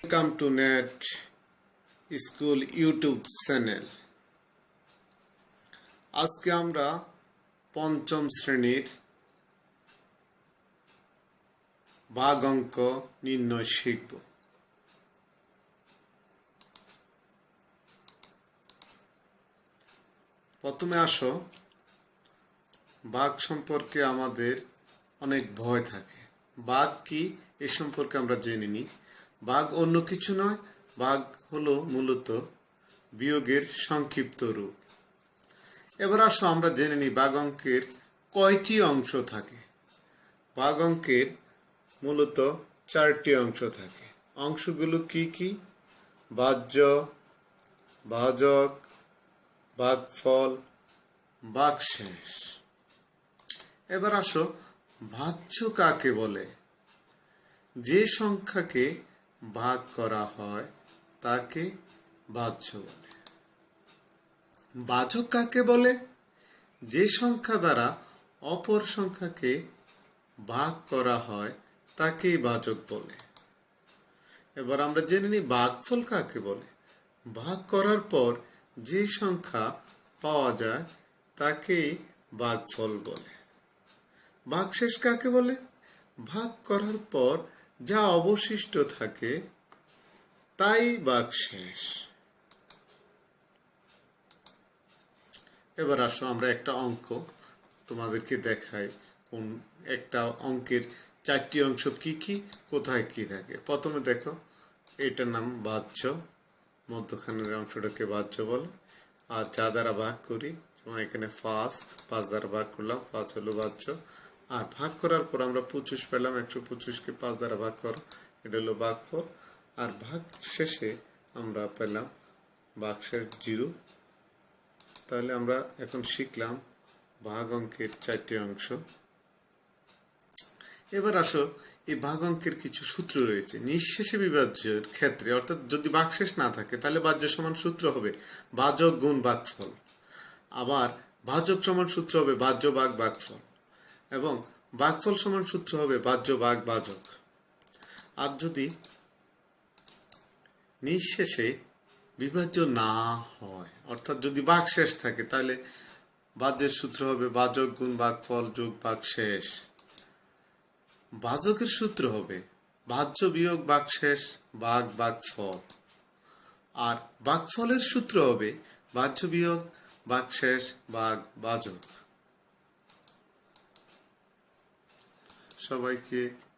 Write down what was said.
Welcome to Net School YouTube channel আজকে আমরা পঞ্চম শ্রেণির বাঘ অঙ্ক নির্ণয় শিখব। প্রথমে আসো। বাঘ সম্পর্কে আমাদের অনেক ভয় থাকে। বাঘ কি? এ সম্পর্কে আমরা জেনে নিই। বাঘ অন্য কিছু নয়, বাঘ হলো মূলত বিয়োগের সংক্ষিপ্ত রূপ। এবার আসো, আমরা জেনে নিই বাঘ অঙ্কের কয়টি অংশ থাকে। বাঘ অঙ্কের মূলত চারটি অংশ থাকে। অংশগুলো কি কি? বাহ্য ভাজক বাঘফল বাঘশেষ এবার আসো, ভাজ্য কাকে বলে? যে সংখ্যাকে ভাগ করা হয়, তাকে বাহ্য বলে। বাচক কাকে বলে? যে সংখ্যা দ্বারা অপর সংখ্যাকে ভাগ করা হয়, তাকেই বাচক বলে। এবার আমরা জেনে নিই ভাগফল কাকে বলে? ভাগ করার পর যে সংখ্যা পাওয়া যায়, তাকেই ভাগফল বলে। ভাগশেষ কাকে বলে? ভাগ করার পর যা অবশিষ্ট থাকে, তাই ভাগশেষ। এবার আসো, আমরা একটা অঙ্ক তোমাদেরকে দেখাই, কোন একটা অঙ্কের চারটি অংশ কি কি, কোথায় কি থাকে। প্রথমে দেখো, এটার নাম বাহ্য মধ্যখানের অংশটাকে বাহ্য বলে। আর যা দ্বারা ভাগ করি, যেমন এখানে পাঁচ পাঁচ দ্বারা ভাগ করলাম পাঁচ হলো বাহ্য। আর ভাগ করার পর আমরা পঁচিশ পেলাম, একশো পঁচিশকে পাঁচ দ্বারা ভাগ কর, এটা হলো ভাগফল আর ভাগ শেষে আমরা পেলাম বাক্সের জিরো। তাহলে আমরা এখন শিখলাম ভাগ অঙ্কের চারটি অংশ। এবার আসো, এই ভাগ অঙ্কের কিছু সূত্র রয়েছে। নিঃশেষে বিভাজ্যের ক্ষেত্রে, অর্থাৎ যদি বাকশেষ না থাকে, তাহলে বাহ্য সমান সূত্র হবে বাজক গুণ বাকফল। আবার ভাজক সমান সূত্র হবে বাহ্য বাঘ বাঘফল এবং বাঘফল সমান সূত্র হবে বাহ্য বাঘ বাজক। আর যদি নিঃশেষে বিভাজ্য না হয়, অর্থাৎ যদি বাঘ শেষ থাকে, তাহলে বাজ্যের সূত্র হবে বাজক গুণ বাঘফল যোগ বাঘ শেষ বাজকের সূত্র হবে, বাহ্য বিয়োগ বাঘ শেষ বাঘ ফল আর বাঘফলের সূত্র হবে, বাহ্য বিয়োগ, বাকশেষ, বাঘ বাজক সবাইকে